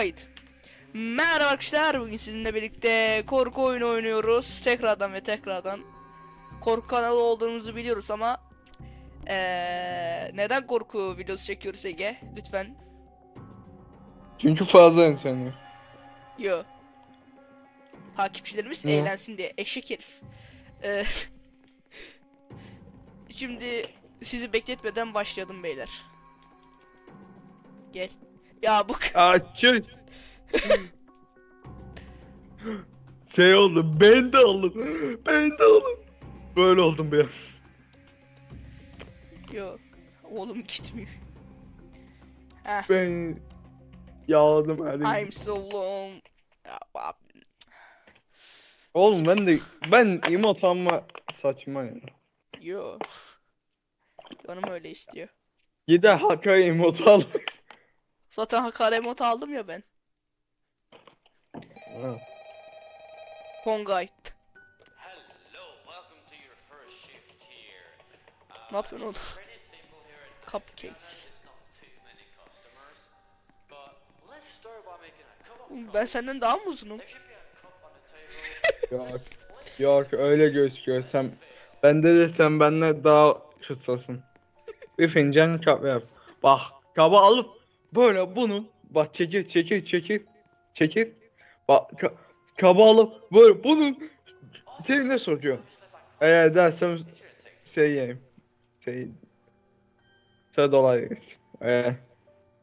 Kayıt. Merhaba arkadaşlar. Bugün sizinle birlikte korku oyunu oynuyoruz. Tekrardan ve tekrardan. Korku kanalı olduğumuzu biliyoruz ama eee, neden korku videosu çekiyoruz Ege? Lütfen. Çünkü fazla insanıyor. Yo. Takipçilerimiz Ne? eğlensin diye. Eşek herif. Eee, Şimdi sizi bekletmeden başlayalım beyler. Gel. Ya bu Açın. şey oldu. Ben de oldum. Ben de oldum. Böyle oldum bir. Yok. Oğlum gitmiyor. Heh. Ben yağladım her I'm so long. Ya, abi. Oğlum ben de ben emot alma saçma ya. Yo. Canım öyle istiyor. Gider haka emot al. Zaten Hakar emot aldım ya ben. Uh, Ne yapıyorsun oğlum? Cupcakes. Ben senden daha mı uzunum? Yok. Yok öyle gözüküyor. Sen bende de sen benden daha kısasın. Bir fincan kahve yap. Bak kaba alıp böyle bunu bak çekil çekil çekil çekil. Bak ka- kaba alıp böyle bunu seni ne soruyor? Eğer dersem şey yiyeyim. Şey sen dolayı yesin. Eğer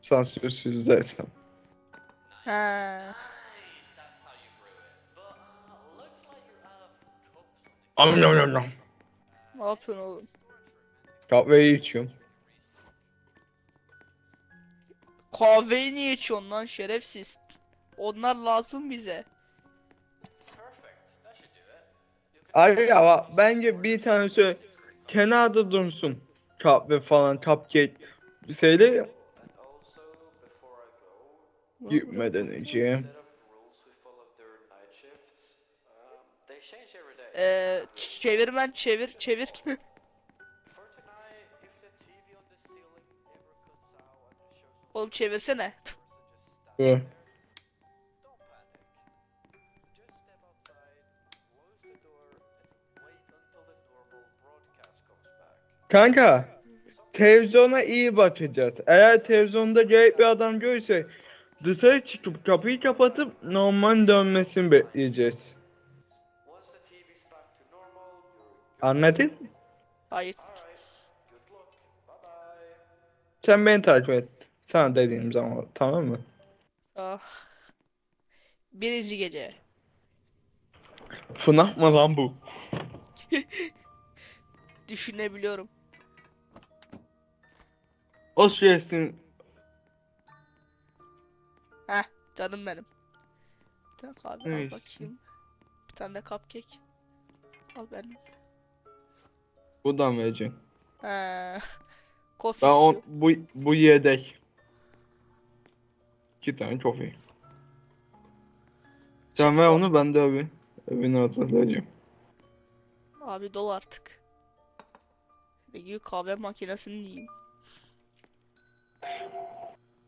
sansürsüz dersem. Ha. Am nam nam nam. Ne yapıyorsun oğlum? Kahveyi içiyorum. Kahveyi niye içiyorsun lan şerefsiz? Onlar lazım bize. Ay ya bence bir tane şöyle kenarda dursun. Kahve falan cupcake go, gitmeden önce. set of rules we comes back. Kanka televizyona iyi bakacağız. Eğer televizyonda gerek bir adam görürse dışarı çıkıp kapıyı kapatıp normal dönmesini bekleyeceğiz. Anladın mı? Hayır. Sen beni takip et. Sana dediğim zaman tamam mı? Ah. Birinci gece. FNAF mı lan bu? Düşünebiliyorum. O süresin Heh canım benim. Bir tane kahve al Evet. bakayım. Bir tane de cupcake. Al benim. bu da vereceğim. He. Kofi Ben on, bu, bu yedek. İki tane kofi. Sen ver onu ben de abi. Evini hatırlayacağım. Abi dol artık. Ne gibi kahve makinesini yiyeyim.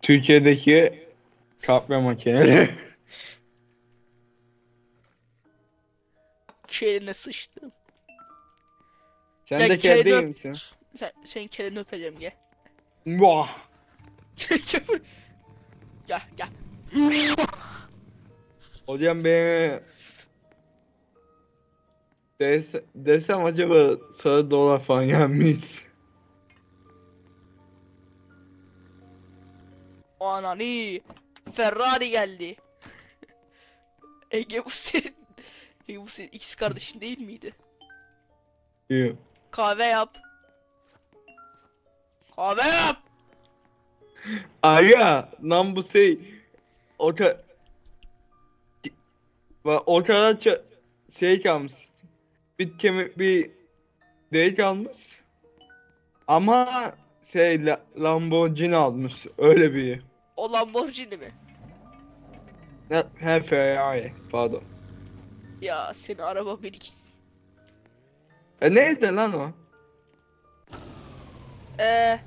Türkiye'deki kahve makineleri. Keline sıçtım. Sen de kedi değil misin? Sen, senin kelini öpeceğim gel. Vah. Gel gel. Gel. Hocam be. Des, desem acaba sarı dolar falan yenmiş. Anani. Ferrari geldi. Ege bu senin. Ege bu senin ikiz kardeşin değil miydi? Yok. Kahve yap. Kahve yap. Aga lan bu şey o kadar o kadar ça- şey kalmış. Bir kemik bir değil kalmış. Ama şey La- Lamborghini almış öyle bir. O Lamborghini mi? ne he Ferrari pardon. Ya senin araba bir gitsin. e neydi lan o? Eee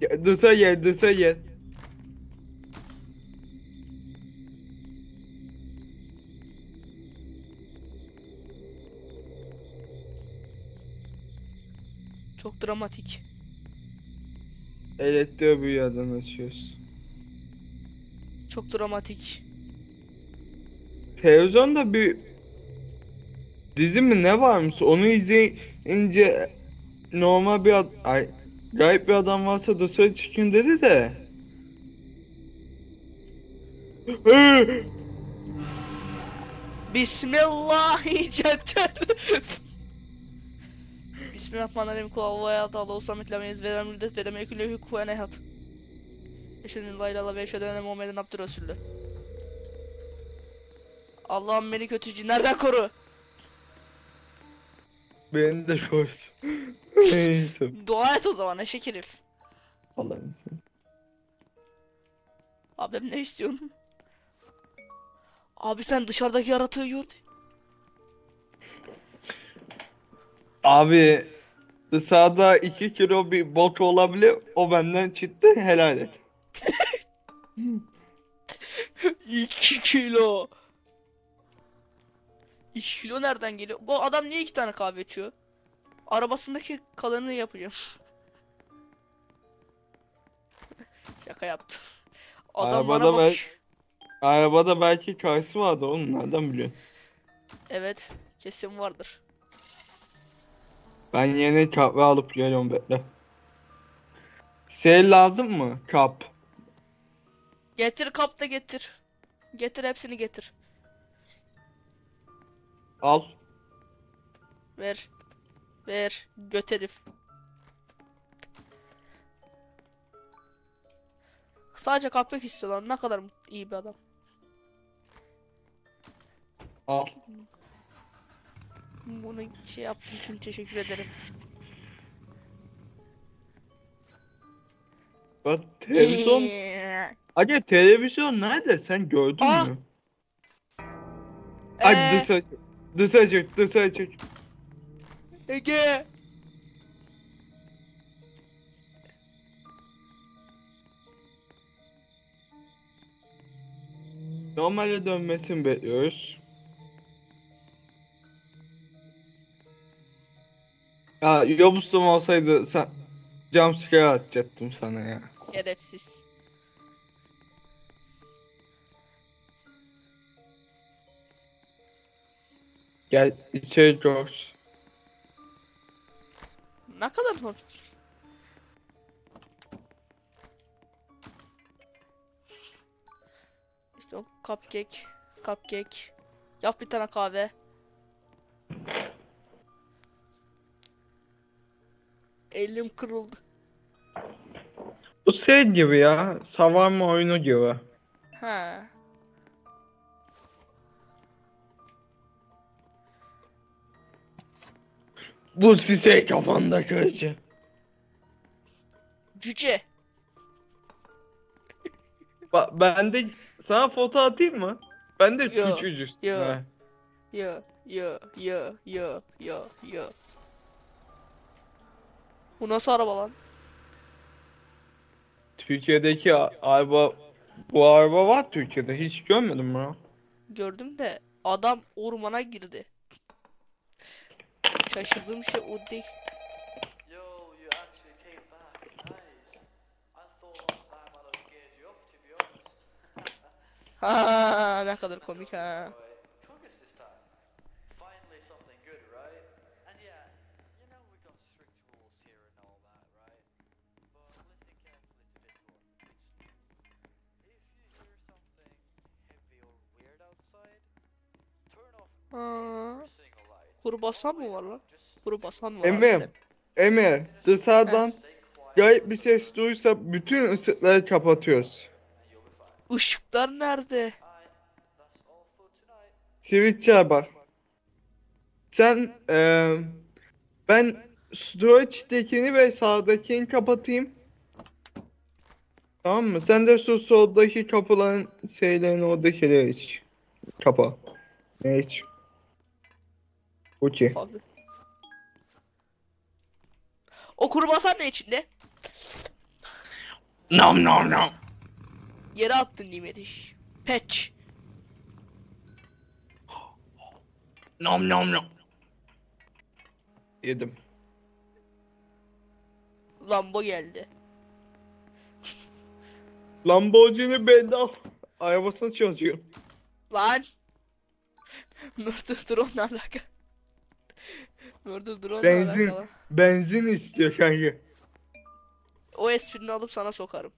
Dursa gel, dursa gel. Çok dramatik. Evet diyor bu yerden açıyoruz. Çok dramatik. Televizyonda bir dizi mi ne varmış onu izleyince normal bir ad... Ay garip bir adam varsa dışarı çıkın dedi de. Bismillahirrahmanirrahim. Bismillahirrahmanirrahim. Kul Allahu ve ta'ala olsam etlemeyiz. Verem müddet ve demek ile hükü ve nehat. Eşhedü la ilahe ve eşhedü enne Muhammeden abdü. Allah'ım beni kötücü nereden koru? Beni de korusun. Neyse. Dua et o zaman eşek herif. Allah'ım. Abim ne istiyorsun? Abi sen dışarıdaki yaratığı gördün. Abi dışarıda 2 kilo bir bok olabilir. O benden çıktı helal et. 2 kilo. 2 kilo nereden geliyor? Bu adam niye iki tane kahve içiyor? Arabasındaki kalanını yapacağım. Şaka yaptım. Adam bana Arabada ben- bak. Arabada belki kayısı vardı oğlum nereden biliyorsun? Evet, kesin vardır. Ben yeni kahve alıp geliyorum bekle. Şey lazım mı? Kap. Getir kap da getir. Getir hepsini getir. Al. Ver. Ver. Göt herif. Sadece kahve istiyor lan. Ne kadar iyi bir adam. Al. Bunu şey yaptığın için teşekkür ederim. Bak televizyon. Aga televizyon nerede? Sen gördün Aa! mü? Ay Ee, çık. Dışarı Dışarı çık. Ege. Normale dönmesini bekliyoruz. Ya yobusum olsaydı sen jumpscare atacaktım sana ya. Şerefsiz. Gel içeri George. Ne kadar zor. İşte o cupcake. Cupcake. Yap bir tane kahve. Elim kırıldı. Bu şey gibi ya. Savarma oyunu gibi. Ha. Bu size kafanda kırıcı. Cüce. Bak ben de sana foto atayım mı? Ben de Yo, küçücük. yo. Ha. Yo yo yo yo yo yo. Bu nasıl araba lan? Türkiye'deki a- araba bu araba var Türkiye'de hiç görmedim ya. Gördüm de adam ormana girdi. Şaşırdığım şey o değil. Ha ne kadar komik ha. Boy, light. Kurbasan mı var lan? Just Kurbasan var Emir. Emir dışarıdan garip bir ses duysa bütün ışıkları kapatıyoruz. Işıklar nerede? Switch'e bak. Sen eee ben storage'dekini ve sağdakini kapatayım. Tamam mı? Sen de şu soldaki kapıların şeylerini oradakileri iç. Kapa. Ne iç? Abi. O kurbasan ne içinde? Nom nom nom. Yere attın nimetiş. Patch. Nom nom nom. Yedim. Lambo geldi. Lamborghini bende al. Arabasını çalışıyorum. Lan. Murder drone alaka. Murder drone Benzin. alakalı. Benzin istiyor kanka. O esprini alıp sana sokarım.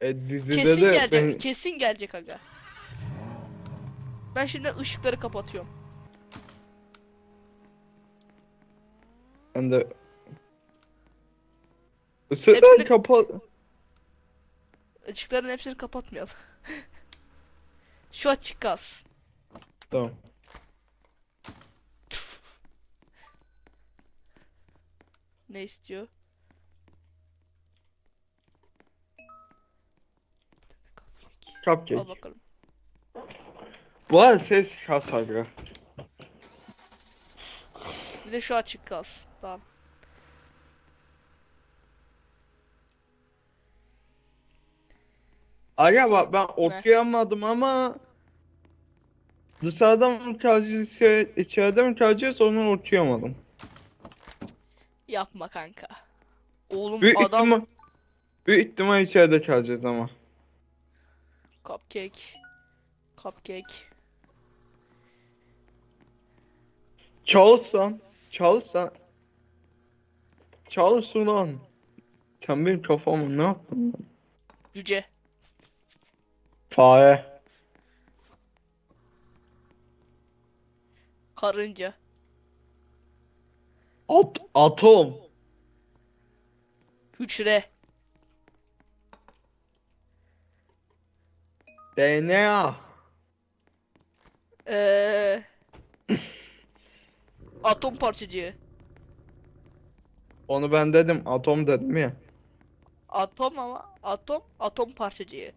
E dizide Kesin de gelecek. ben- Kesin gelecek aga. Ben şimdi ışıkları kapatıyorum. ben de Isıklar Hepsini- kapat. Işıkların hepsini kapatmayalım. Şu açık kalsın. Tamam. Ne istiyor? Al Cupcake. bakalım. Var ses kasar ya. Bir de şu açık kalsın. Tamam. Aga bak ben okuyamadım ama dışarıdan mı içe- içeride mi kalacağız onu okuyamadım. Yapma kanka. Oğlum Büyük adam ihtimal, büyük ihtimal içeride kalacağız ama. cupcake. Cupcake. Çalışsan, çalışsan. Çalış ulan. Sen benim kafamı ne yaptın? lan? Cüce. Fare. Karınca. At, atom. Hücre. DNA. Eee. Atom parçacığı. Onu ben dedim, atom dedim ya. Atom ama atom atom parçacığı.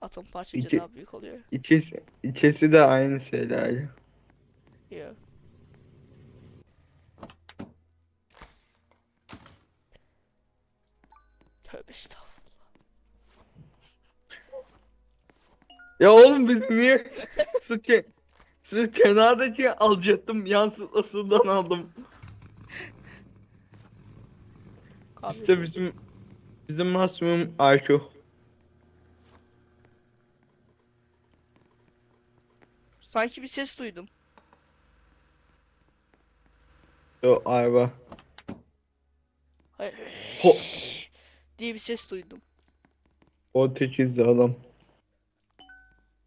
Atom parçacığı İki- daha büyük oluyor. İkisi, ikisi de aynı şeyler. Yok. Tövbe estağfurullah. Ya oğlum biz niye ke siz kenardaki alacaktım yansıtmasından aldım. Kahve İşte bizim bizim maksimum IQ. Sanki bir ses duydum. Yo ayva. Hayır. Ho diye bir ses duydum. o tekizli adam.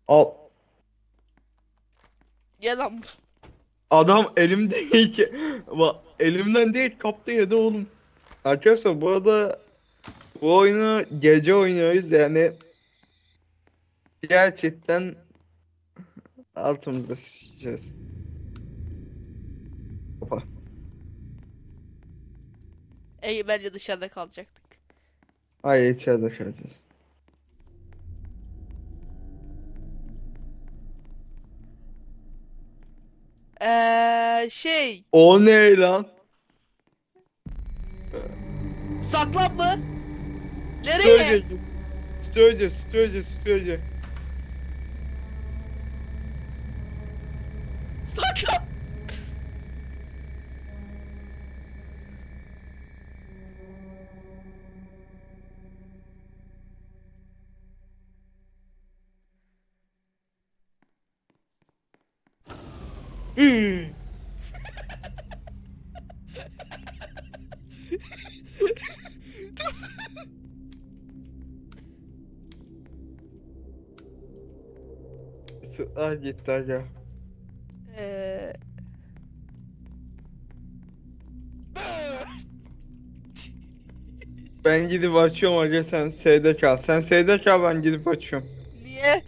Al. Gel lan Adam elimde değil ki. Bak elimden değil kaptı yedi oğlum. Arkadaşlar bu arada bu oyunu gece oynuyoruz yani gerçekten altımızda sıçacağız. Hopa. Ey bence dışarıda kalacaktık. Hayır içeride kalacağız. Eee şey O ne lan? saklan mı? Nereye? Stöce. Stöce, stöce, stöce. Saklan. Hmm. Isıklar gitti aga. Eee Ben gidip açıyorum aga sen S'de kal. Sen S'de kal ben gidip açıyorum. niye?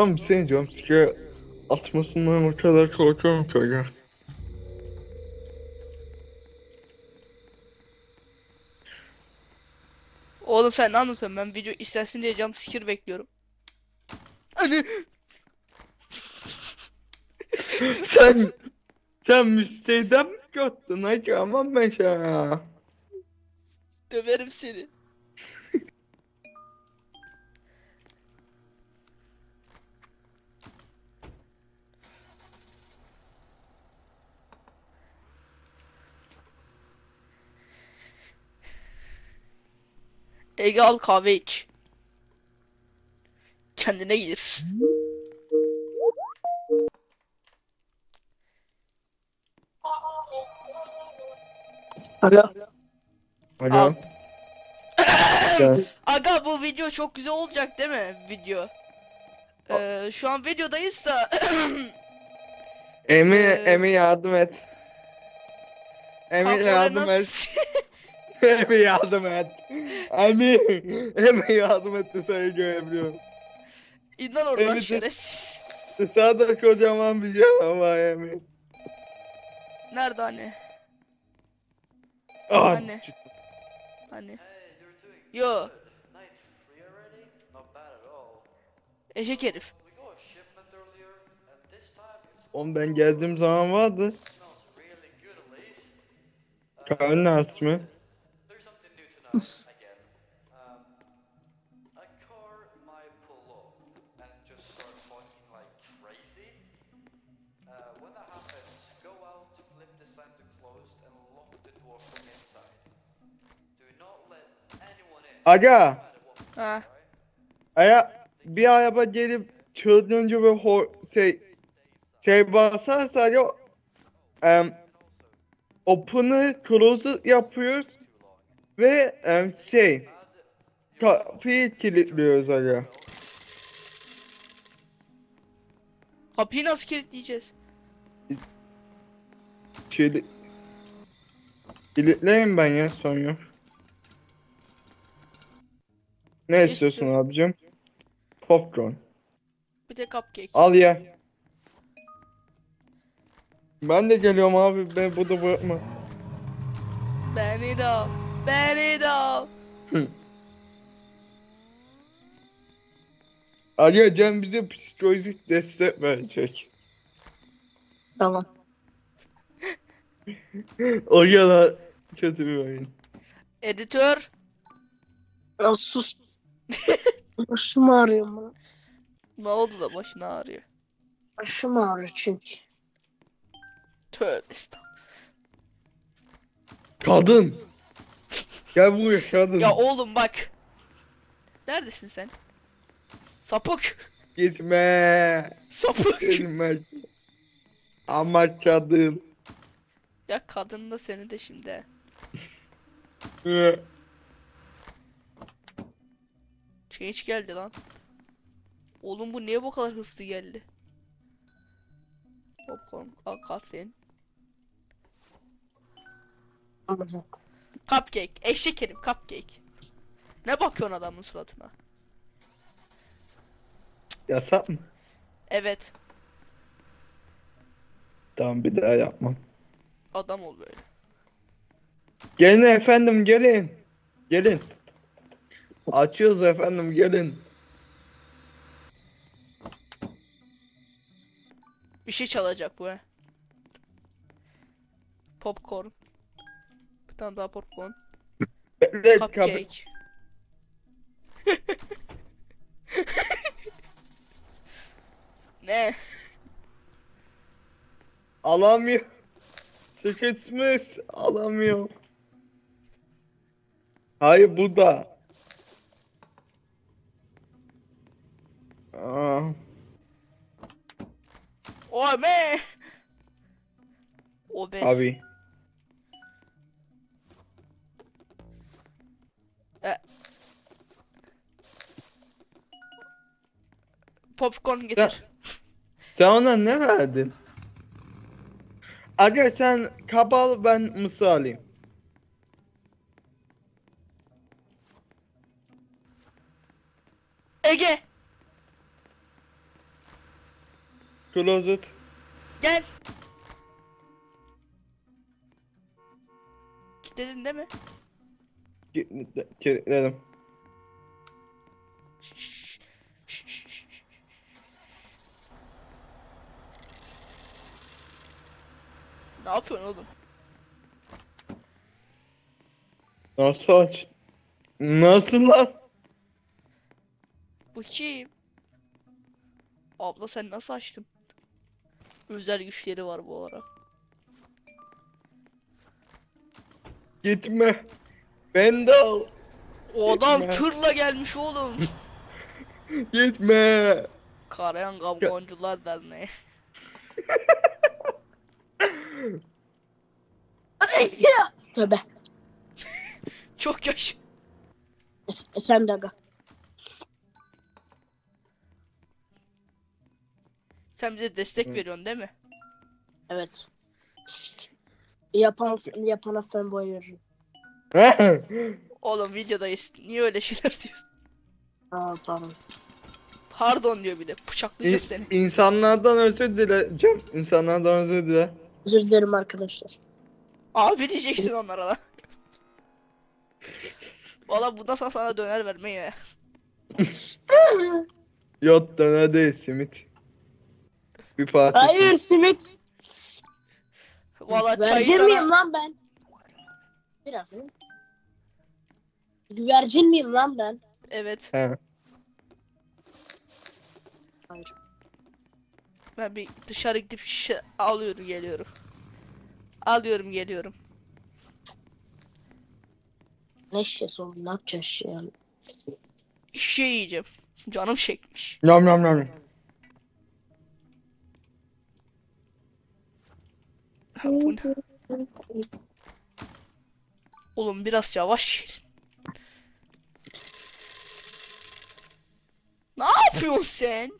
An bir şey diyeceğim. Sike atmasından o kadar korkuyorum ki aga. Oğlum sen ne anlatıyorsun? Ben video istensin diye jump scare bekliyorum. Hani sen sen müstehden mi göttün aga aman ben şey ya. döverim seni. Ege al kahve iç. Kendine gelirsin. Alo. Alo. Al. Aga bu video çok güzel olacak değil mi? Video. Ee, şu an videodayız da Emi, Ee, Emi yardım et. Emi yardım et. Emi yardım et. Emi, Emi yardım et de seni görebiliyorum. İn lan oradan Evet. şerefsiz. Sağda kocaman bir canavar var Emi. Nerede hani? Ah, Anne. Doing Yo. Eşek herif. Oğlum ben geldiğim zaman vardı. Karnın ağrısı mı? Aga, Ha. aya bir araba gelip çılgınca ve ho şey şey basarsa ya em open'ı close'u yapıyoruz ve em, şey kapıyı kilitliyoruz aga. Kapıyı nasıl kilitleyeceğiz? Kilit Kilitleyin ben ya sonra. Ne istiyorsun abicim? Popcorn. Bir de cupcake. Al ye. Ben de geliyorum abi. Ben burada bırakma. Beni de al. Beni de al. Ali Cem bize psikolojik destek verecek. Tamam. O yana kötü bir oyun. Editör. Ya sus. Başım ağrıyor mu? Ne oldu da başına ağrıyor? Başım ağrıyor çünkü. Tövbe estağfurullah. Kadın. Gel buraya kadın. Ya oğlum bak. Neredesin sen? Sapık. Gitme. Sapık. Gitme. Ama kadın. ya kadın da seni de şimdi. Change geldi lan. Oğlum bu niye bu kadar hızlı geldi? Popcorn, al kahven. Cupcake, eşek herif cupcake. Ne bakıyorsun adamın suratına? Yasak mı? Evet, Tamam bir daha yapmam. adam ol böyle. Gelin efendim gelin. Gelin. Açıyoruz efendim gelin. Bir şey çalacak bu he. Popcorn. Tane daha popcorn. Cupcake. ne? Alamıyor. Sıkışmış. Alamıyor. Hayır bu da. Aa, O me. Obez. abi. Popcorn getir. Sen ona ne verdin? Aga sen kabal ben mısır alayım. Ege Closet. gel. Kilitledin değil mi? Kilitledim. Ne yapıyorsun oğlum? Nasıl aç? Nasıl lan? Bu kim? Abla sen nasıl açtın? Özel güçleri var bu ara. Gitme. Ben de al. O adam Gitme. tırla gelmiş oğlum. Gitme. Karayan Kamyoncular Derneği. Tövbe. Çok yaş. Es Esen de aga. Sen bize destek Hı. veriyorsun değil mi? Evet. Yapan yapana fanboy veririm. Oğlum videodayız. Niye öyle şeyler diyorsun? Aa pardon. Pardon diyor bir de. Bıçaklayacağım seni. İnsanlardan özür dile. Cem, insanlardan özür dile. Özür dilerim arkadaşlar. Abi diyeceksin onlara lan. Valla bundan sonra sana döner vermeye ya. Yok döner değil simit. Bir parça. Hayır simit. Valla çayı miyim sana... lan ben? Biraz mı? Güvercin miyim lan ben? Evet. He. Hayır. Ben bir dışarı gidip şişe alıyorum geliyorum. Alıyorum geliyorum. Ne şişesi oğlum ne yapacaksın şişe yani? Şişe yiyeceğim. Canım çekmiş. Nam nam nam. Ha, bu ne? Oğlum biraz yavaş gelin. Ne yapıyorsun sen?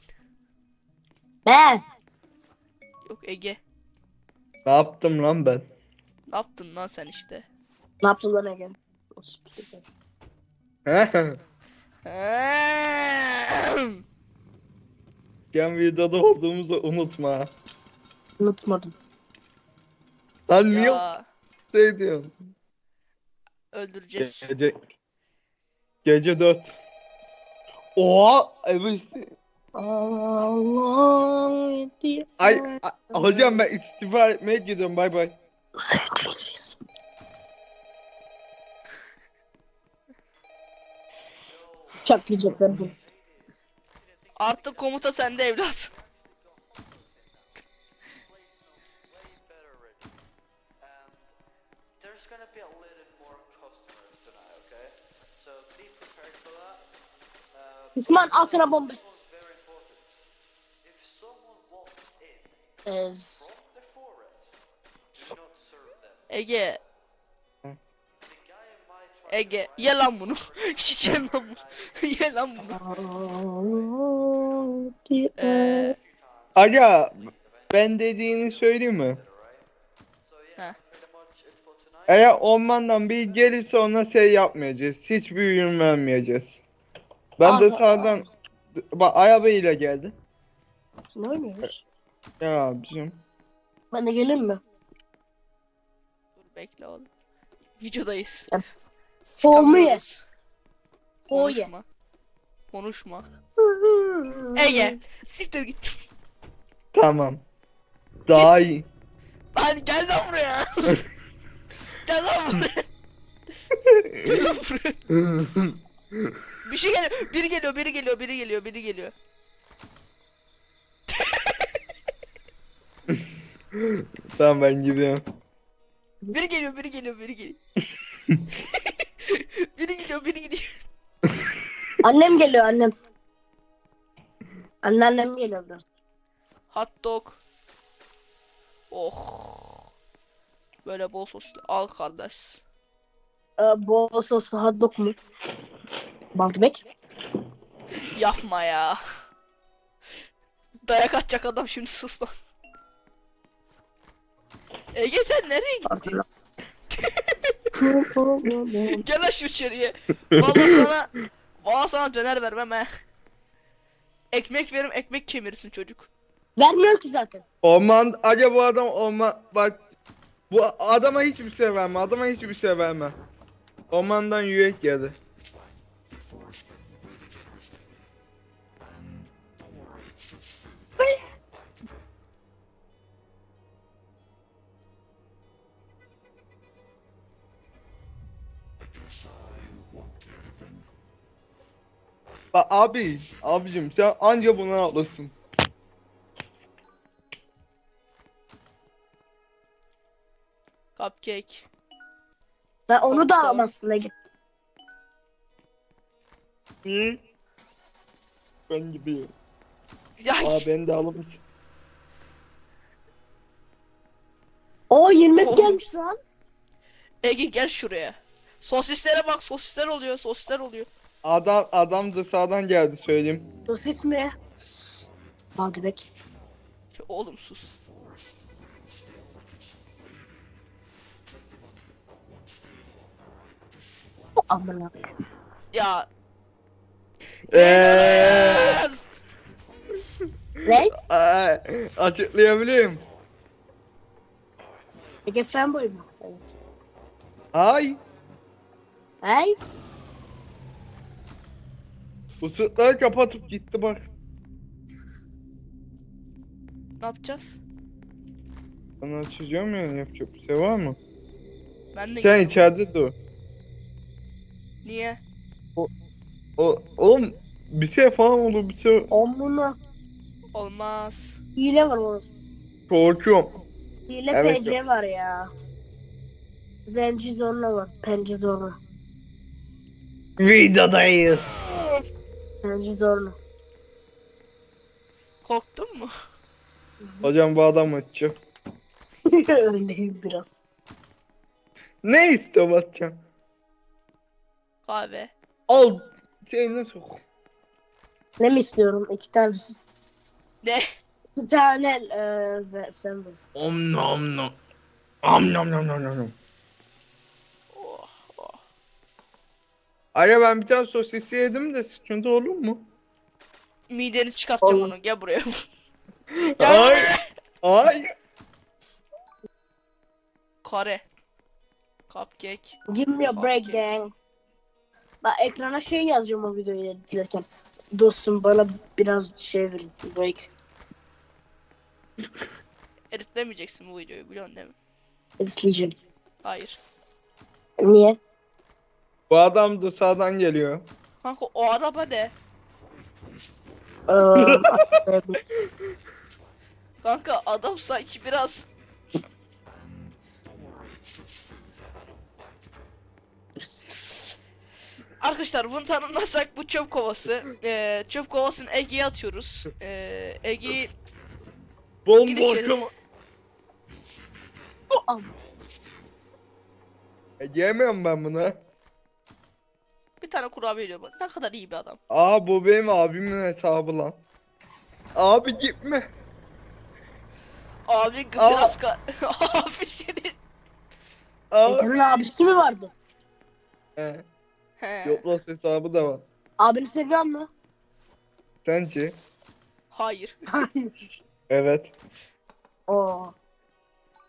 Ben. Yok Ege. Ne yaptım lan ben? Ne yaptın lan sen işte? Ne yaptın lan Ege? He? Eee. Gen videoda olduğumuzu unutma. Unutmadım. Lan niye ya şey diyorsun? Öldüreceğiz. Gece Gece 4. Oha evet. Allah diye. Ay, a- hocam ben istifa etmeye gidiyorum bay bay. Sevgiliriz. Çatlayacaklar bunu. Artık komuta sende evlat. Osman al sana bomba. Ez. Ege, Ege, ye lan bunu. Hiç ye lan bunu. ye lan bunu. Ee, Aga ben dediğini söyleyeyim mi? Heh. Eğer ormandan bir gelirse ona şey yapmayacağız. Hiçbir ürün vermeyeceğiz. Ben de Aha. sağdan bak arabayla geldi. Ne oynuyoruz? Ya abicim. Ben de geleyim mi? Dur bekle oğlum. Videodayız. Çıkamıyoruz. Oye. Konuşma. Konuşma. Ege, siktir git. Tamam. Daha iyi. Hadi gel lan buraya. gel lan buraya. Gel lan buraya. Bir şey geliyor. Biri geliyor, biri geliyor, biri geliyor, biri geliyor. tamam ben gidiyorum. Biri geliyor, biri geliyor, biri geliyor. biri gidiyor, biri gidiyor. Annem geliyor annem. Anneannem geliyor biraz. Hot dog. Oh. Böyle bol soslu. Al kardeş. Ee, bol soslu hot dog mu? Baltibek. Yapma ya. Dayak atacak adam şimdi sus lan. Ege sen nereye gittin? Gel lan şu içeriye. Valla sana Valla sana döner vermem he. Ekmek verim ekmek kemirsin çocuk. Vermiyor ki zaten. Orman acaba bu adam orman bak bu adama hiçbir şey verme. Adama hiçbir şey verme. Ormandan yürek geldi. Bak abi, abicim sen anca bunu alırsın. Cupcake. Ben onu da alamazsın Ege. Hı? Ben gibiyim. Ya Aa ben de alır mısın? O yemek gelmiş lan. Ege gel şuraya. Sosislere bak sosisler oluyor sosisler oluyor. Adam adam da sağdan geldi söyleyeyim. Sosis mi? Baldı bek. Ya Oğlum sus. Amına. Ya. Yes! Ne? Aa, açıklayabilirim. Ege fanboy mu? Evet. Ay Hey? bu sırtları kapatıp gitti bak. Ne yapacağız? Ben açacağım yani yapacak bir şey var mı? Ben de Sen içeride dur. Niye? O, oğlum bir şey falan olur bir şey Omuna. Olmaz. Hile var orası. korkuyorum. Hile Evet, PC var ya. Zenci zorla var. Pence zorla. Videodayız. Zenci zorla. Korktun mu? Hocam bu adam açacak. Öyleyim biraz. Ne istiyor Batcan? Kahve. Al şeyine sok. Ne mi istiyorum? İki tane. Ne? İki tane eee fanboy. Om nom nom. Om nom nom nom nom. Oh, oh. Aga ben bir tane sosisi yedim de sıkıntı olur mu? Mideni çıkartacağım onu. Gel buraya. Ay. Gel buraya. Ay. Kare. Cupcake. Give me a break gang. Bak ekrana şey yazacağım o videoyu editlerken. Dostum bana biraz şey verin. Break. Editlemeyeceksin bu videoyu biliyorsun değil mi? Editleyeceğim. Hayır. Niye? Bu adam da sağdan geliyor. Kanka o araba ne? Eee, Kanka adam sanki biraz Arkadaşlar bunu tanımlasak bu çöp kovası. Ee, çöp kovasını Ege'ye atıyoruz. Ee, Ege'yi Bomboş içeri. ama. Am- E, Yemiyorum ben bunu. bir tane kurabiye diyor. Bak ne kadar iyi bir adam. Aa bu benim abimin hesabı lan. Abi gitme. Abi Aa. biraz ka Abi senin. Aa. Ege'nin abisi mi vardı? He. He. Yoplas hesabı da var. Abini seviyor mu? Sence? Hayır. Hayır. Evet. Oo.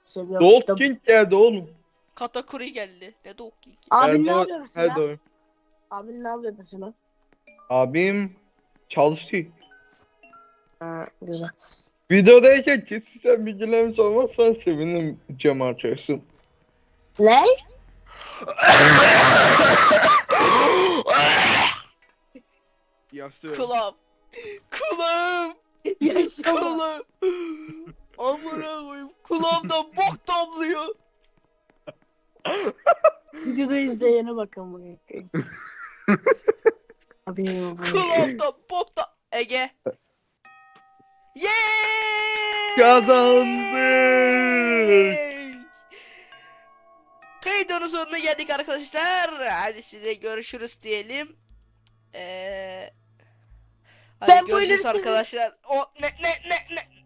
Seviyorum. Doğuk King geldi oğlum. Katakuri geldi. Ne de okuyayım ki. Abin ne Erdoğan- yapıyor mesela? Erdoğan. Abin ne yapıyor mesela? Abim çalışıyor. Ha, güzel. Videodayken kişisel bilgilerimi sormazsan sevinirim Cem arkadaşım. Ne? Yaşlı. Kulağım. Kulağım. Yaşama. Kulağım. Amına koyayım. Kulağımdan bok damlıyor. Videoda izleyene bakın buraya. Abi. Kulağımdan bok da... Ege. Yeeey! Kazandık. Videonun sonuna geldik arkadaşlar. Hadi size görüşürüz diyelim. Ee, hadi Ben görüşürüz arkadaşlar. O ne ne ne ne